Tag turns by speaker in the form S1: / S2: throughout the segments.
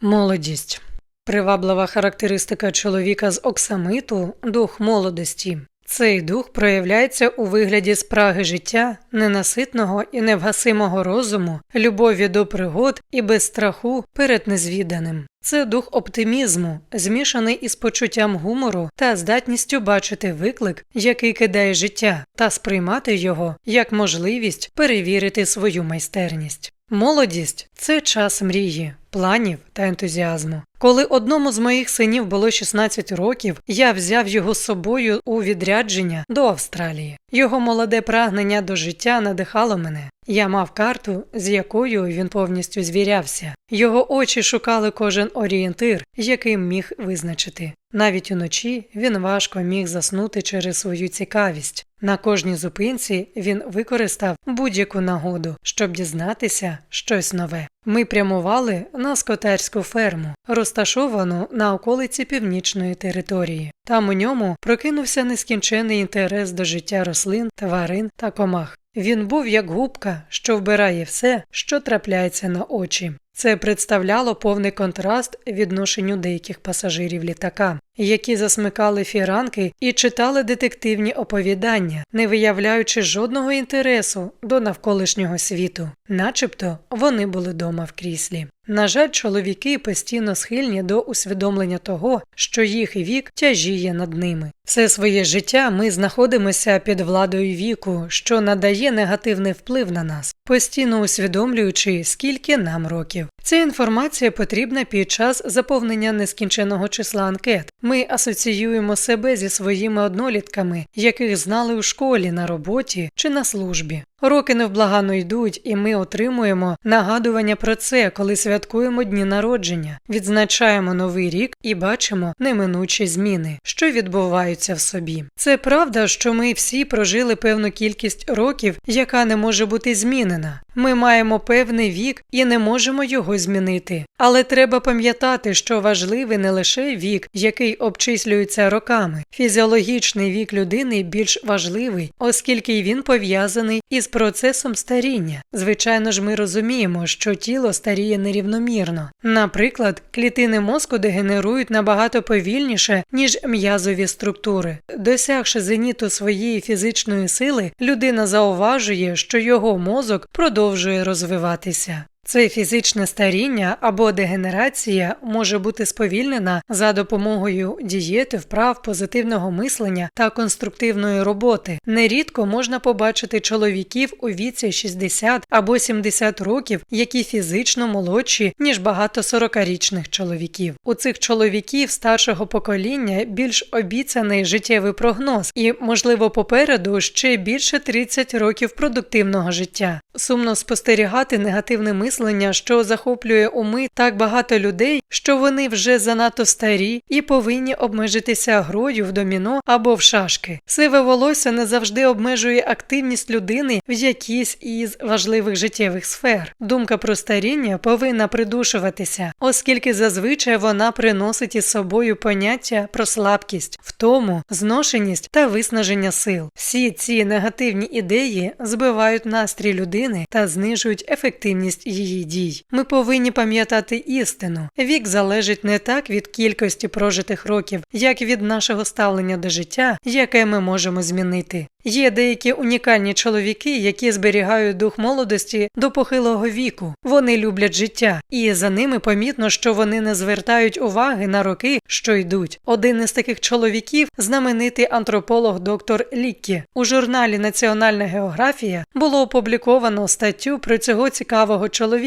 S1: Молодість приваблива характеристика чоловіка з оксамиту дух молодості. Цей дух проявляється у вигляді спраги життя, ненаситного і невгасимого розуму, любові до пригод і без страху перед незвіданим. Це дух оптимізму, змішаний із почуттям гумору та здатністю бачити виклик, який кидає життя, та сприймати його як можливість перевірити свою майстерність. Молодість це час мрії, планів та ентузіазму. Коли одному з моїх синів було 16 років, я взяв його з собою у відрядження до Австралії. Його молоде прагнення до життя надихало мене. Я мав карту, з якою він повністю звірявся. Його очі шукали кожен орієнтир, яким міг визначити. Навіть уночі він важко міг заснути через свою цікавість. На кожній зупинці він використав будь-яку нагоду, щоб дізнатися щось нове. Ми прямували на скотарську ферму, розташовану на околиці північної території. Там у ньому прокинувся нескінчений інтерес до життя рослин, тварин та комах. Він був як губка, що вбирає все, що трапляється на очі. Це представляло повний контраст відношенню деяких пасажирів літака, які засмикали фіранки і читали детективні оповідання, не виявляючи жодного інтересу до навколишнього світу, начебто вони були дома в кріслі. На жаль, чоловіки постійно схильні до усвідомлення того, що їх вік тяжіє над ними. Все своє життя ми знаходимося під владою віку, що надає негативний вплив на нас, постійно усвідомлюючи, скільки нам років. Ця інформація потрібна під час заповнення нескінченого числа анкет. Ми асоціюємо себе зі своїми однолітками, яких знали у школі, на роботі чи на службі. Роки невблагано йдуть, і ми отримуємо нагадування про це, коли святкуємо дні народження, відзначаємо новий рік і бачимо неминучі зміни, що відбуваються в собі. Це правда, що ми всі прожили певну кількість років, яка не може бути змінена. Ми маємо певний вік і не можемо його змінити. Але треба пам'ятати, що важливий не лише вік, який обчислюється роками. Фізіологічний вік людини більш важливий, оскільки він пов'язаний із процесом старіння. Звичайно ж, ми розуміємо, що тіло старіє нерівномірно. Наприклад, клітини мозку дегенерують набагато повільніше, ніж м'язові структури. Досягши зеніту своєї фізичної сили, людина зауважує, що його мозок продовжує розвиватися. Це фізичне старіння або дегенерація може бути сповільнена за допомогою дієти, вправ, позитивного мислення та конструктивної роботи. Нерідко можна побачити чоловіків у віці 60 або 70 років, які фізично молодші, ніж багато 40-річних чоловіків. У цих чоловіків старшого покоління більш обіцяний життєвий прогноз, і, можливо, попереду ще більше 30 років продуктивного життя. Сумно спостерігати негативне мислення, що захоплює уми так багато людей, що вони вже занадто старі і повинні обмежитися грою в доміно або в шашки. Сиве волосся не завжди обмежує активність людини в якійсь із важливих життєвих сфер. Думка про старіння повинна придушуватися, оскільки зазвичай вона приносить із собою поняття про слабкість, втому, зношеність та виснаження сил. Всі ці негативні ідеї збивають настрій людини та знижують ефективність її дій. Ми повинні пам'ятати істину. Вік залежить не так від кількості прожитих років, як від нашого ставлення до життя, яке ми можемо змінити. Є деякі унікальні чоловіки, які зберігають дух молодості до похилого віку. Вони люблять життя, і за ними помітно, що вони не звертають уваги на роки, що йдуть. Один із таких чоловіків знаменитий антрополог доктор Ліккі. У журналі Національна географія було опубліковано статтю про цього цікавого чоловіка.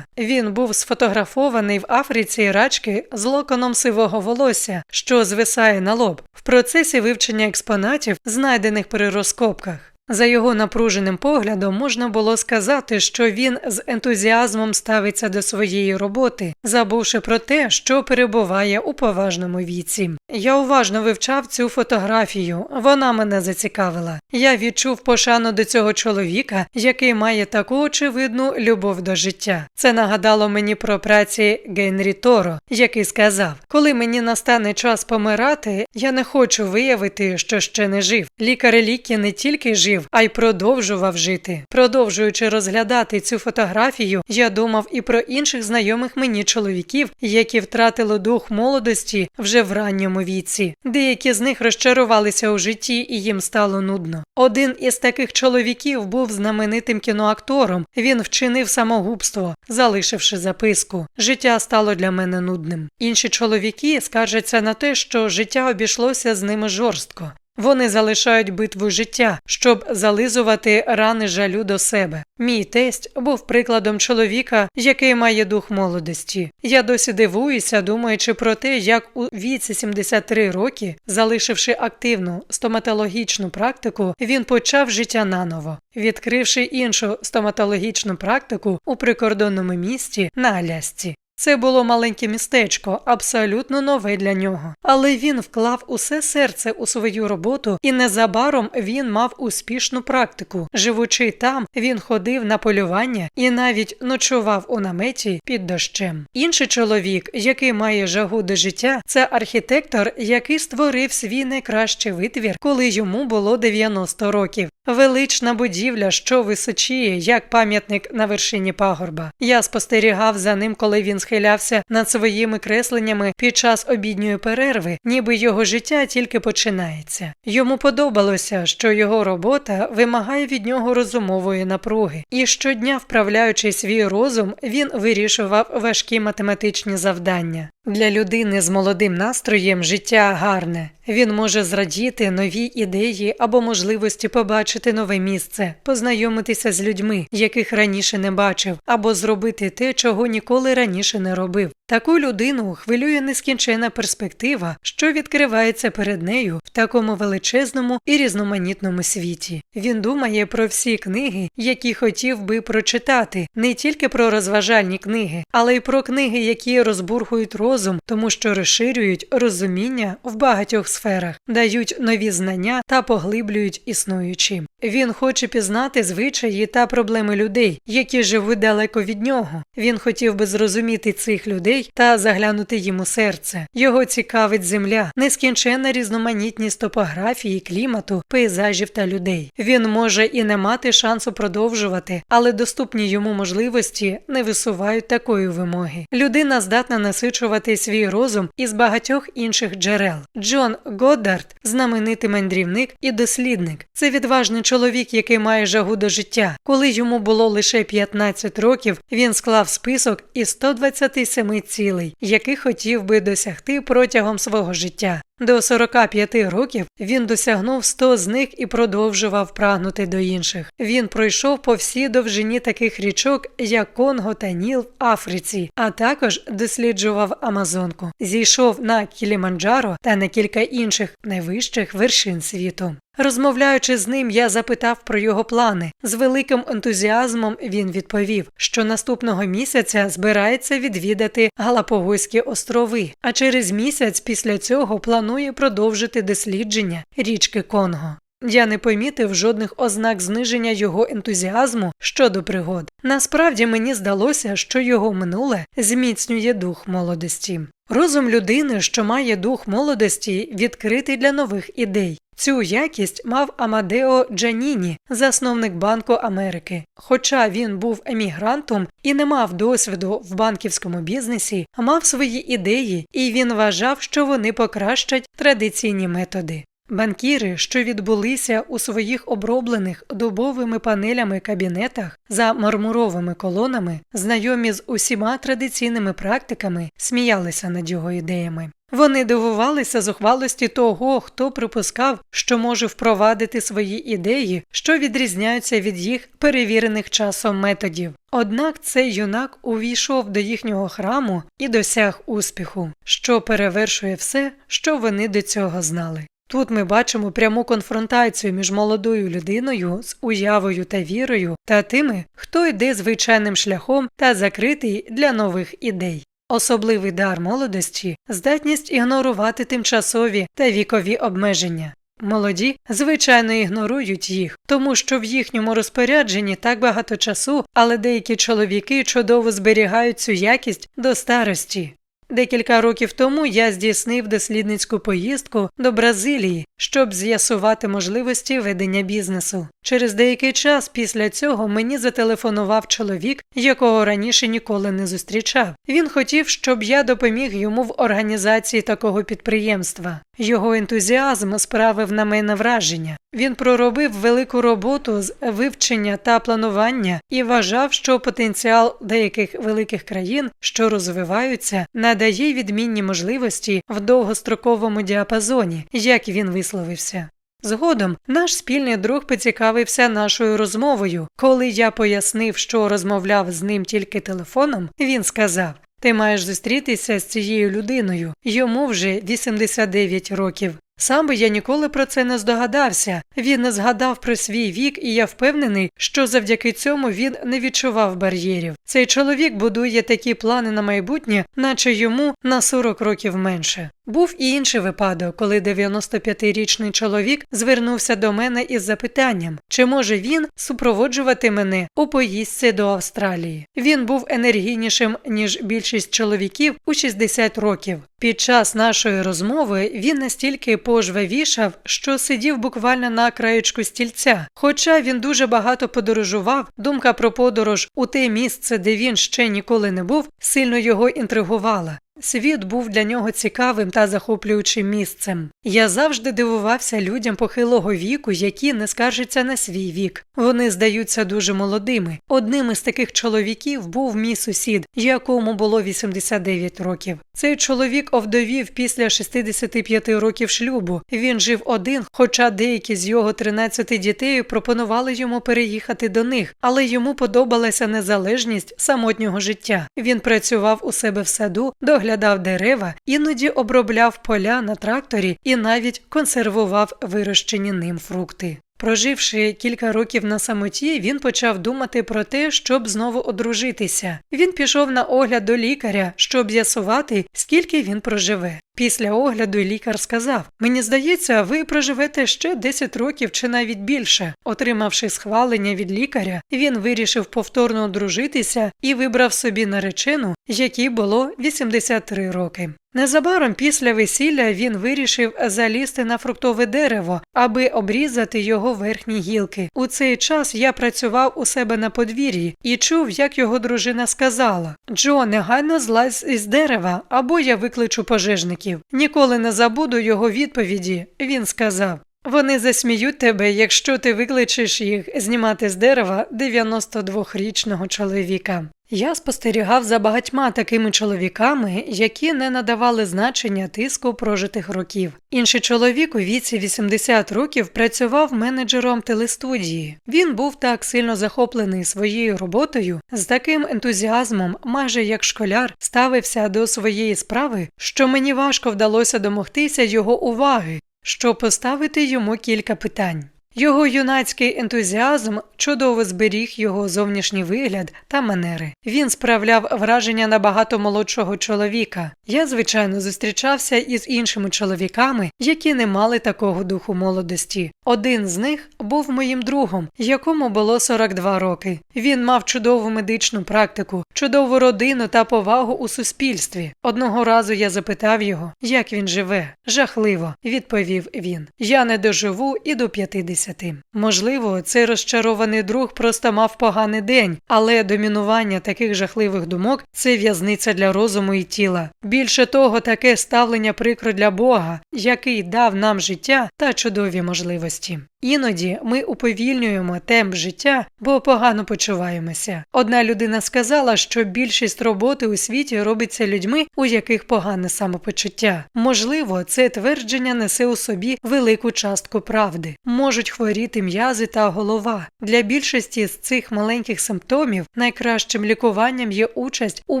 S1: Він був сфотографований в Африці рачки з локоном сивого волосся, що звисає на лоб. В процесі вивчення експонатів, знайдених при розкопках. За його напруженим поглядом можна було сказати, що він з ентузіазмом ставиться до своєї роботи, забувши про те, що перебуває у поважному віці. Я уважно вивчав цю фотографію, вона мене зацікавила. Я відчув пошану до цього чоловіка, який має таку очевидну любов до життя. Це нагадало мені про праці Генрі Торо, який сказав: коли мені настане час помирати, я не хочу виявити, що ще не жив. Лікар ліки не тільки жив, а й продовжував жити. Продовжуючи розглядати цю фотографію, я думав і про інших знайомих мені чоловіків, які втратили дух молодості вже в ранньому віці. Деякі з них розчарувалися у житті і їм стало нудно. Один із таких чоловіків був знаменитим кіноактором. Він вчинив самогубство, залишивши записку. Життя стало для мене нудним. Інші чоловіки скаржаться на те, що життя обійшлося з ними жорстко. Вони залишають битву життя, щоб зализувати рани жалю до себе. Мій тесть був прикладом чоловіка, який має дух молодості. Я досі дивуюся, думаючи про те, як у віці 73 роки, залишивши активну стоматологічну практику, він почав життя наново, відкривши іншу стоматологічну практику у прикордонному місті на Алясці. Це було маленьке містечко, абсолютно нове для нього. Але він вклав усе серце у свою роботу, і незабаром він мав успішну практику. Живучи там, він ходив на полювання і навіть ночував у наметі під дощем. Інший чоловік, який має жагу до життя, це архітектор, який створив свій найкращий витвір, коли йому було 90 років. Велична будівля, що височіє, як пам'ятник на вершині пагорба. Я спостерігав за ним, коли він схилявся над своїми кресленнями під час обідньої перерви, ніби його життя тільки починається. Йому подобалося, що його робота вимагає від нього розумової напруги, і щодня, вправляючи свій розум, він вирішував важкі математичні завдання. Для людини з молодим настроєм життя гарне. Він може зрадіти нові ідеї або можливості побачити нове місце, познайомитися з людьми, яких раніше не бачив, або зробити те, чого ніколи раніше не робив. Таку людину хвилює нескінчена перспектива, що відкривається перед нею в такому величезному і різноманітному світі. Він думає про всі книги, які хотів би прочитати, не тільки про розважальні книги, але й про книги, які розбурхують розум, тому що розширюють розуміння в багатьох сферах, дають нові знання та поглиблюють існуючі. Він хоче пізнати звичаї та проблеми людей, які живуть далеко від нього. Він хотів би зрозуміти цих людей та заглянути їм у серце. Його цікавить земля, нескінченна різноманітність топографії, клімату, пейзажів та людей. Він може і не мати шансу продовжувати, але доступні йому можливості не висувають такої вимоги. Людина здатна насичувати свій розум із багатьох інших джерел. Джон Годдард знаменитий мандрівник і дослідник. Це відважний чоловік, який має жагу до життя. Коли йому було лише 15 років, він склав список із 127 цілей, які хотів би досягти протягом свого життя. До 45 років він досягнув 100 з них і продовжував прагнути до інших. Він пройшов по всій довжині таких річок, як Конго та Ніл в Африці, а також досліджував Амазонку. Зійшов на Кіліманджаро та на кілька інших найвищих вершин світу. Розмовляючи з ним, я запитав про його плани. З великим ентузіазмом він відповів, що наступного місяця збирається відвідати Галапогойські острови, а через місяць після цього планує продовжити дослідження річки Конго. Я не помітив жодних ознак зниження його ентузіазму щодо пригод. Насправді мені здалося, що його минуле зміцнює дух молодості. Розум людини, що має дух молодості, відкритий для нових ідей. Цю якість мав Амадео Джаніні, засновник Банку Америки. Хоча він був емігрантом і не мав досвіду в банківському бізнесі, мав свої ідеї, і він вважав, що вони покращать традиційні методи. Банкіри, що відбулися у своїх оброблених дубовими панелями кабінетах за мармуровими колонами, знайомі з усіма традиційними практиками, сміялися над його ідеями. Вони дивувалися зухвалості того, хто припускав, що може впровадити свої ідеї, що відрізняються від їх перевірених часом методів. Однак цей юнак увійшов до їхнього храму і досяг успіху, що перевершує все, що вони до цього знали. Тут ми бачимо пряму конфронтацію між молодою людиною з уявою та вірою та тими, хто йде звичайним шляхом та закритий для нових ідей. Особливий дар молодості здатність ігнорувати тимчасові та вікові обмеження. Молоді, звичайно, ігнорують їх, тому що в їхньому розпорядженні так багато часу, але деякі чоловіки чудово зберігають цю якість до старості. Декілька років тому я здійснив дослідницьку поїздку до Бразилії, щоб з'ясувати можливості ведення бізнесу. Через деякий час після цього мені зателефонував чоловік, якого раніше ніколи не зустрічав. Він хотів, щоб я допоміг йому в організації такого підприємства. Його ентузіазм справив на мене враження. Він проробив велику роботу з вивчення та планування і вважав, що потенціал деяких великих країн, що розвиваються, надає відмінні можливості в довгостроковому діапазоні, як він висловився. Згодом наш спільний друг поцікавився нашою розмовою. Коли я пояснив, що розмовляв з ним тільки телефоном, він сказав: Ти маєш зустрітися з цією людиною, йому вже 89 років. Сам би я ніколи про це не здогадався. Він не згадав про свій вік, і я впевнений, що завдяки цьому він не відчував бар'єрів. Цей чоловік будує такі плани на майбутнє, наче йому на 40 років менше. Був і інший випадок, коли 95-річний чоловік звернувся до мене із запитанням, чи може він супроводжувати мене у поїздці до Австралії. Він був енергійнішим ніж більшість чоловіків у 60 років. Під час нашої розмови він настільки пожвавішав, що сидів буквально на краєчку стільця. Хоча він дуже багато подорожував, думка про подорож у те місце, де він ще ніколи не був, сильно його інтригувала. Світ був для нього цікавим та захоплюючим місцем. Я завжди дивувався людям похилого віку, які не скаржаться на свій вік. Вони здаються дуже молодими. Одним із таких чоловіків був мій сусід, якому було 89 років. Цей чоловік овдовів після 65 років шлюбу. Він жив один, хоча деякі з його 13 дітей пропонували йому переїхати до них, але йому подобалася незалежність самотнього життя. Він працював у себе в саду, доглядав дерева, іноді обробляв поля на тракторі і навіть консервував вирощені ним фрукти. Проживши кілька років на самоті, він почав думати про те, щоб знову одружитися. Він пішов на огляд до лікаря, щоб з'ясувати, скільки він проживе. Після огляду лікар сказав: Мені здається, ви проживете ще 10 років чи навіть більше. Отримавши схвалення від лікаря, він вирішив повторно одружитися і вибрав собі наречену, якій було 83 роки. Незабаром після весілля він вирішив залізти на фруктове дерево, аби обрізати його верхні гілки. У цей час я працював у себе на подвір'ї і чув, як його дружина сказала: Джо, негайно злазь із дерева, або я викличу пожежників. Ніколи не забуду його відповіді. Він сказав. Вони засміють тебе, якщо ти викличеш їх знімати з дерева 92-річного чоловіка. Я спостерігав за багатьма такими чоловіками, які не надавали значення тиску прожитих років. Інший чоловік у віці 80 років працював менеджером телестудії. Він був так сильно захоплений своєю роботою, з таким ентузіазмом, майже як школяр, ставився до своєї справи, що мені важко вдалося домогтися його уваги, щоб поставити йому кілька питань. Його юнацький ентузіазм чудово зберіг його зовнішній вигляд та манери. Він справляв враження набагато молодшого чоловіка. Я, звичайно, зустрічався із іншими чоловіками, які не мали такого духу молодості. Один з них був моїм другом, якому було 42 роки. Він мав чудову медичну практику, чудову родину та повагу у суспільстві. Одного разу я запитав його, як він живе. Жахливо, відповів він. Я не доживу і до 50. Можливо, цей розчарований друг просто мав поганий день, але домінування таких жахливих думок це в'язниця для розуму і тіла. Більше того, таке ставлення прикро для Бога, який дав нам життя та чудові можливості. Іноді ми уповільнюємо темп життя, бо погано почуваємося. Одна людина сказала, що більшість роботи у світі робиться людьми, у яких погане самопочуття. Можливо, це твердження несе у собі велику частку правди. Можуть хворіти м'язи та голова. Для більшості з цих маленьких симптомів найкращим лікуванням є участь у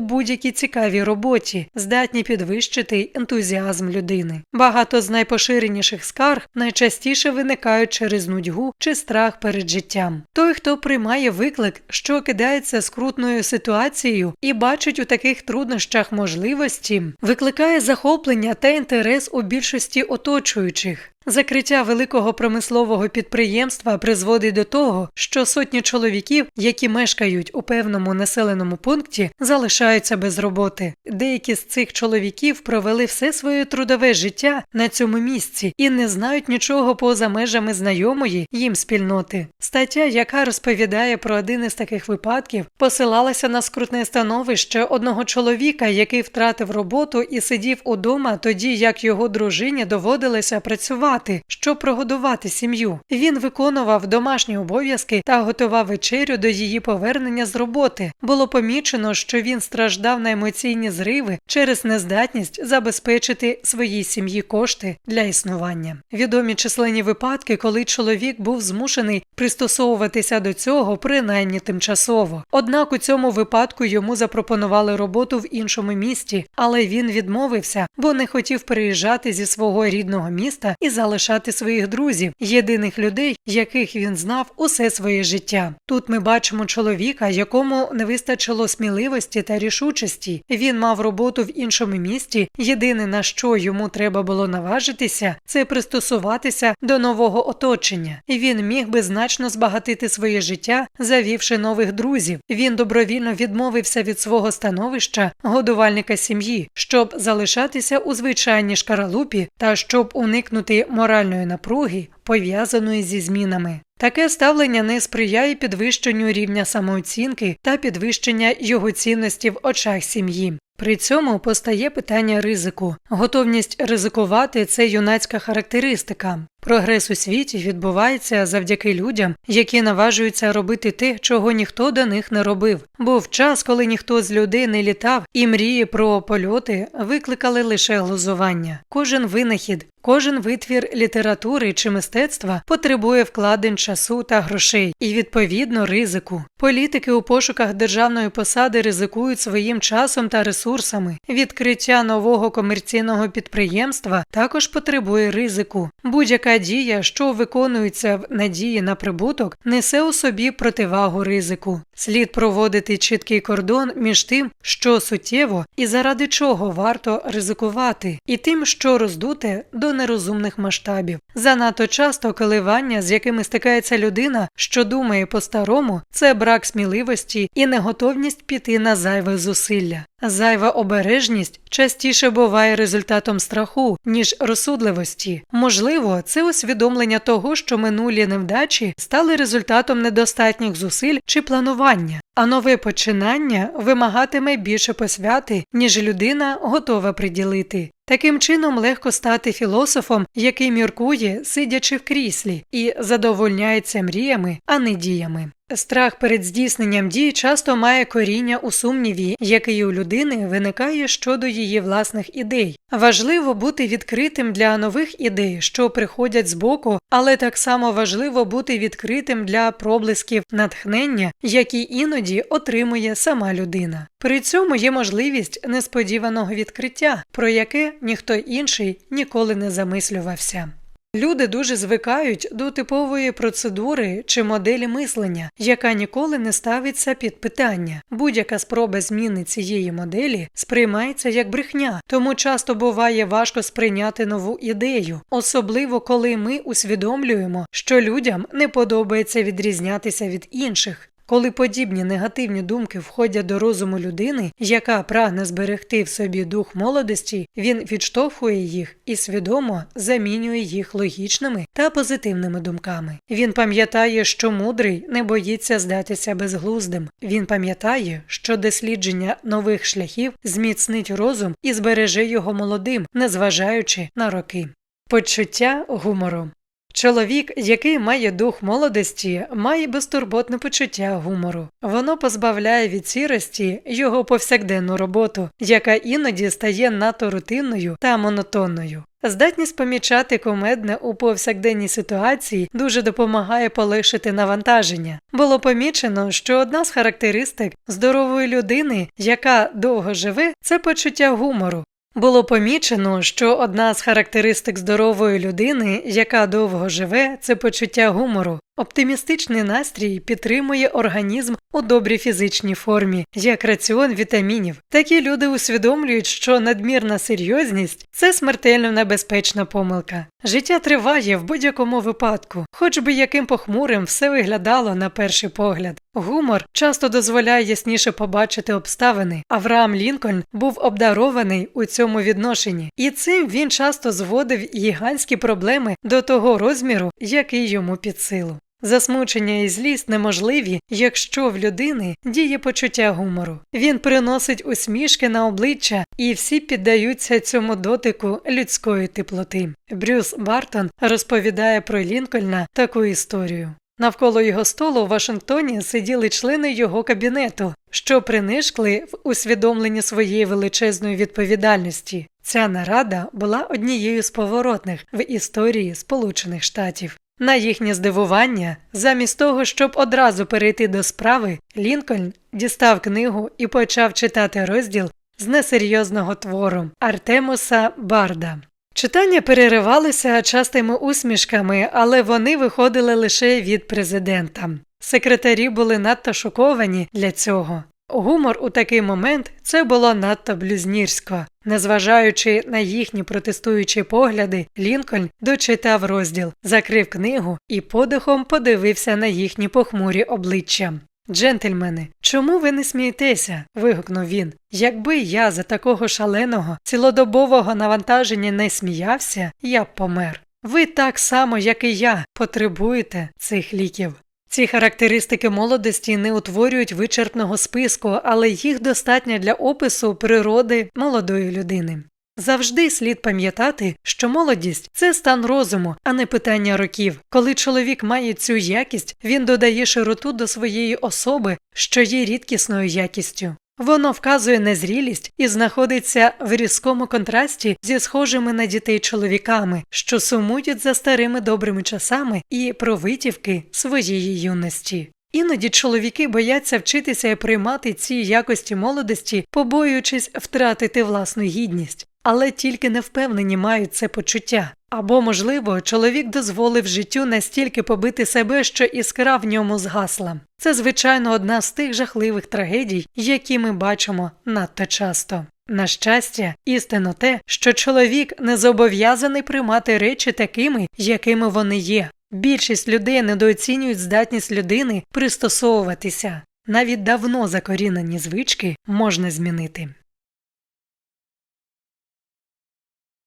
S1: будь-якій цікавій роботі, здатні підвищити ентузіазм людини. Багато з найпоширеніших скарг найчастіше виникають через через нудьгу чи страх перед життям. Той, хто приймає виклик, що кидається скрутною ситуацією і бачить у таких труднощах можливості, викликає захоплення та інтерес у більшості оточуючих. Закриття великого промислового підприємства призводить до того, що сотні чоловіків, які мешкають у певному населеному пункті, залишаються без роботи. Деякі з цих чоловіків провели все своє трудове життя на цьому місці і не знають нічого поза межами знайомої їм спільноти. Стаття, яка розповідає про один із таких випадків, посилалася на скрутне становище одного чоловіка, який втратив роботу і сидів удома, тоді як його дружині доводилося працювати працювати, щоб прогодувати сім'ю. Він виконував домашні обов'язки та готував вечерю до її повернення з роботи. Було помічено, що він страждав на емоційні зриви через нездатність забезпечити своїй сім'ї кошти для існування. Відомі численні випадки, коли чоловік був змушений пристосовуватися до цього, принаймні тимчасово. Однак у цьому випадку йому запропонували роботу в іншому місті, але він відмовився, бо не хотів переїжджати зі свого рідного міста і залишати своїх друзів, єдиних людей, яких він знав усе своє життя. Тут ми бачимо чоловіка, якому не вистачило сміливості та рішучості. Він мав роботу в іншому місті. Єдине на що йому треба було наважитися, це пристосуватися до нового оточення. Він міг би значно збагатити своє життя, завівши нових друзів. Він добровільно відмовився від свого становища годувальника сім'ї, щоб залишатися у звичайній шкаралупі та щоб уникнути моральної напруги, пов'язаної зі змінами. Таке ставлення не сприяє підвищенню рівня самооцінки та підвищення його цінності в очах сім'ї. При цьому постає питання ризику. Готовність ризикувати це юнацька характеристика. Прогрес у світі відбувається завдяки людям, які наважуються робити те, чого ніхто до них не робив. Був час, коли ніхто з людей не літав, і мрії про польоти викликали лише глузування. Кожен винахід, кожен витвір літератури чи мистецтва потребує вкладень часу та грошей і відповідно ризику. Політики у пошуках державної посади ризикують своїм часом та ресурсами. Відкриття нового комерційного підприємства також потребує ризику. Будь-яка дія, що виконується в надії на прибуток, несе у собі противагу ризику. Слід проводити чіткий кордон між тим, що суттєво і заради чого варто ризикувати, і тим, що роздуте до нерозумних масштабів. Занадто часто коливання, з якими стикається людина, що думає по-старому, це брак сміливості і неготовність піти на зайве зусилля. Зайва обережність частіше буває результатом страху, ніж розсудливості. Можливо, це усвідомлення того, що минулі невдачі стали результатом недостатніх зусиль чи планування, а нове починання вимагатиме більше посвяти, ніж людина готова приділити. Таким чином легко стати філософом, який міркує, сидячи в кріслі, і задовольняється мріями, а не діями. Страх перед здійсненням дій часто має коріння у сумніві, який у людини виникає щодо її власних ідей. Важливо бути відкритим для нових ідей, що приходять збоку, але так само важливо бути відкритим для проблисків натхнення, які іноді отримує сама людина. При цьому є можливість несподіваного відкриття, про яке ніхто інший ніколи не замислювався. Люди дуже звикають до типової процедури чи моделі мислення, яка ніколи не ставиться під питання. Будь-яка спроба зміни цієї моделі сприймається як брехня, тому часто буває важко сприйняти нову ідею, особливо коли ми усвідомлюємо, що людям не подобається відрізнятися від інших. Коли подібні негативні думки входять до розуму людини, яка прагне зберегти в собі дух молодості, він відштовхує їх і свідомо замінює їх логічними та позитивними думками. Він пам'ятає, що мудрий не боїться здатися безглуздим. Він пам'ятає, що дослідження нових шляхів зміцнить розум і збереже його молодим, незважаючи на роки. Почуття гумору Чоловік, який має дух молодості, має безтурботне почуття гумору. Воно позбавляє від сірості його повсякденну роботу, яка іноді стає надто рутинною та монотонною. Здатність помічати комедне у повсякденній ситуації дуже допомагає полегшити навантаження. Було помічено, що одна з характеристик здорової людини, яка довго живе, це почуття гумору. Було помічено, що одна з характеристик здорової людини, яка довго живе, це почуття гумору. Оптимістичний настрій підтримує організм у добрій фізичній формі, як раціон вітамінів. Такі люди усвідомлюють, що надмірна серйозність це смертельно небезпечна помилка. Життя триває в будь-якому випадку, хоч би яким похмурим все виглядало на перший погляд. Гумор часто дозволяє ясніше побачити обставини. Авраам Лінкольн був обдарований у цьому відношенні, і цим він часто зводив гігантські проблеми до того розміру, який йому під силу. Засмучення і злість неможливі, якщо в людини діє почуття гумору. Він приносить усмішки на обличчя, і всі піддаються цьому дотику людської теплоти. Брюс Бартон розповідає про Лінкольна таку історію. Навколо його столу в Вашингтоні сиділи члени його кабінету, що принишкли в усвідомленні своєї величезної відповідальності. Ця нарада була однією з поворотних в історії Сполучених Штатів. На їхнє здивування, замість того, щоб одразу перейти до справи, Лінкольн дістав книгу і почав читати розділ з несерйозного твору Артемуса Барда. Читання переривалися частими усмішками, але вони виходили лише від президента. Секретарі були надто шоковані для цього. Гумор у такий момент це було надто блюзнірсько. Незважаючи на їхні протестуючі погляди, Лінкольн дочитав розділ, закрив книгу і подихом подивився на їхні похмурі обличчя. Джентльмени, чому ви не смієтеся? вигукнув він. Якби я за такого шаленого, цілодобового навантаження не сміявся, я б помер. Ви так само, як і я, потребуєте цих ліків. Ці характеристики молодості не утворюють вичерпного списку, але їх достатньо для опису природи молодої людини. Завжди слід пам'ятати, що молодість це стан розуму, а не питання років. Коли чоловік має цю якість, він додає широту до своєї особи, що є рідкісною якістю. Воно вказує незрілість і знаходиться в різкому контрасті зі схожими на дітей чоловіками, що сумують за старими добрими часами і про витівки своєї юності. Іноді чоловіки бояться вчитися і приймати ці якості молодості, побоюючись втратити власну гідність, але тільки невпевнені мають це почуття. Або, можливо, чоловік дозволив життю настільки побити себе, що іскра в ньому згасла. Це, звичайно, одна з тих жахливих трагедій, які ми бачимо надто часто. На щастя, істинно те, що чоловік не зобов'язаний приймати речі такими, якими вони є. Більшість людей недооцінюють здатність людини пристосовуватися. Навіть давно закорінені звички можна змінити.